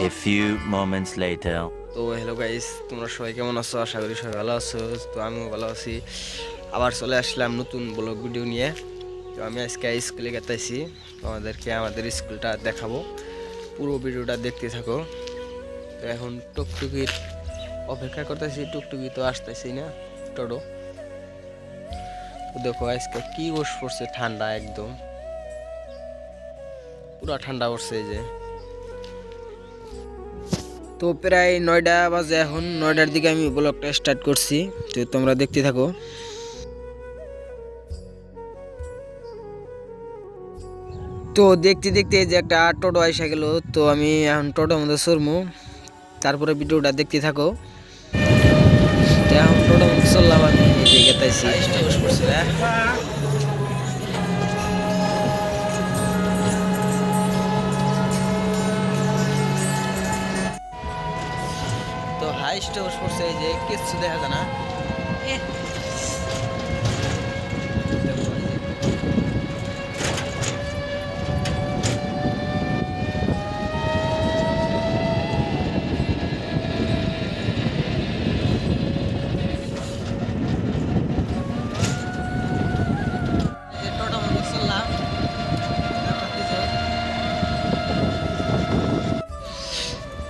A few moments later. তো hello guys তোমরা সবাই কেমন আছো? আশা করি সবাই ভালো আছো। তো আমিও ভালো আছি। আবার চলে আসলাম নতুন ব্লগ ভিডিও নিয়ে। তো আমি আজকে স্কুলে গেতেছি তোমাদেরকে আমাদের স্কুলটা দেখাবো। পুরো ভিডিওটা দেখতে থাকো। তো এখন টুকটুকির অপেক্ষা করতেছি। টুকটুকি তো আসতেছি না। টোটো দেখো আজকে কি গোস পড়ছে ঠান্ডা একদম। পুরো ঠান্ডা পড়ছে এই যে। তো প্রায় নয়টা বাজে এখন, নয়টার দিকে আমি ব্লগটা স্টার্ট করছি, তো তোমরা দেখতে থাকো। তো দেখতে দেখতে যে একটা টোটো আইসা গেল, তো আমি এখন টোটোর মধ্যে সরমু তারপরে ভিডিওটা দেখতে থাকো। এখন টোটোর মধ্যে চললাম আমি গেতাইছি। পড়ছে এই যে কিচ্ছু দেখা যায় না। কিছু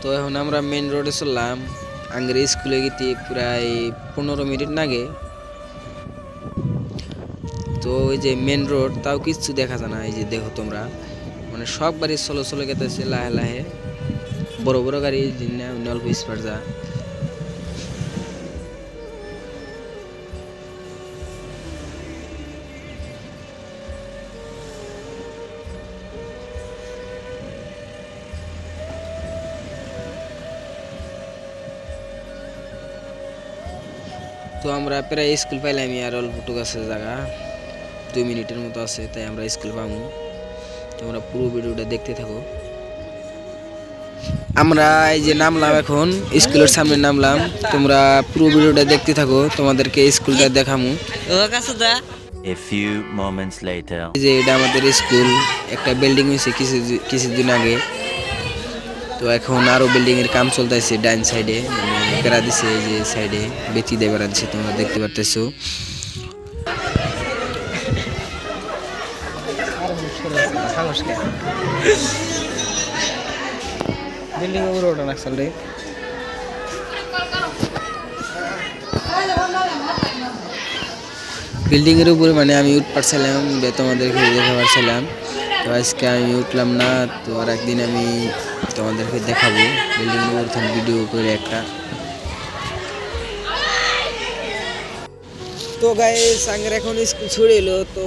তো এখন আমরা মেন রোডে চললাম। আঙ্গের স্কুলে গেতে প্রায় পনেরো মিনিট লাগে তো ওই যে মেন রোড তাও কিছু দেখা যায় না, এই যে দেখো তোমরা। মানে সব গাড়ি চলো চলে গেতেছে লাহে লাহে। বড় বড় গাড়ি অল্প স্পার যা তো আমরা প্রায় স্কুল পাইলাম আর অল্পটুক আছে জায়গা। দুই মিনিটের মতো আছে তাই আমরা স্কুল পাবো। তোমরা পুরো ভিডিওটা দেখতে থাকো। আমরা এই যে নামলাম এখন স্কুলের সামনে নামলাম। তোমরা পুরো ভিডিওটা দেখতে থাকো তোমাদেরকে স্কুলটা দেখামু। A few moments later. এই যে এটা আমাদের স্কুল একটা বিল্ডিং হয়েছে কিছু কিছুদিন আগে। তো এখন আরও বিল্ডিং এর কাম চলতেছে ডাইন সাইডে মানে বেড়া দিছে এই যে সাইডে বেতি দিয়ে বেড়া দিছে তোমরা দেখতে পারতেছো। বিল্ডিং উপরে ওঠা না রে বিল্ডিং এর উপরে মানে আমি উঠ পারছিলাম তোমাদেরকে দেখা পারছিলাম তো আজকে আমি উঠলাম না, তো আর একদিন আমি তোমাদেরকে দেখাবো। বিল্ডিং উপর ভিডিও করে একটা। তো গায়ে সাঙ্গের এখন স্কুল ছুড়ে এলো, তো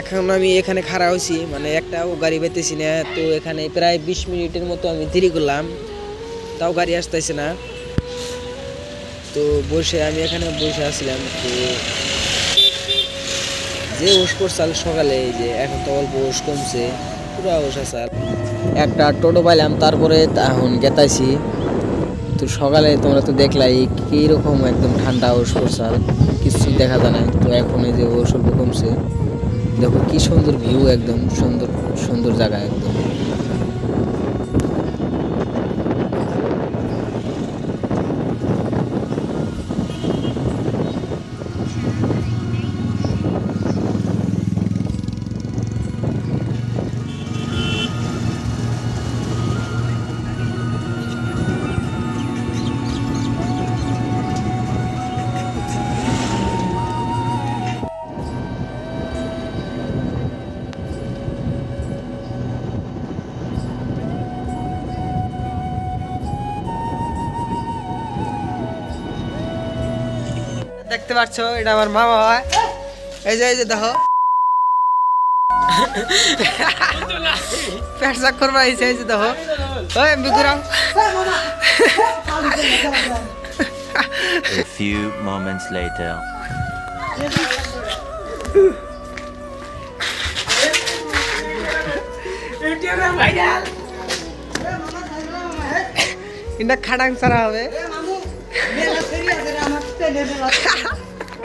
এখন আমি এখানে খাড়া হয়েছি। মানে একটাও গাড়ি পেতেছি না, তো এখানে প্রায় বিশ মিনিটের মতো আমি দেরি করলাম। তাও গাড়ি আসতেছে না। তো বসে আমি এখানে বসে আসছিলাম তো যে ওষ করছাল সকালে, এই যে এখন তো অল্প ওষ কমছে, পুরো ওষ আর। একটা টোটো পাইলাম, তারপরে এখন গেতাইছি। তো সকালে তোমরা তো দেখলাই কীরকম একদম ঠান্ডা ওষ করছাল কিছুই দেখা যায় না তো এখন এই যে ওষ অল্প কমছে। দেখো কী সুন্দর ভিউ একদম সুন্দর সুন্দর জায়গা, একদম। দেখতে পাচ্ছ এটা আমার মামা হয়। এই যে এই যে দেখো। পেট চাক করবা এই যে দেখো। ওই বিকুরাম A few moments later. এটা খাটাং সারা হবে। entendendo o nosso.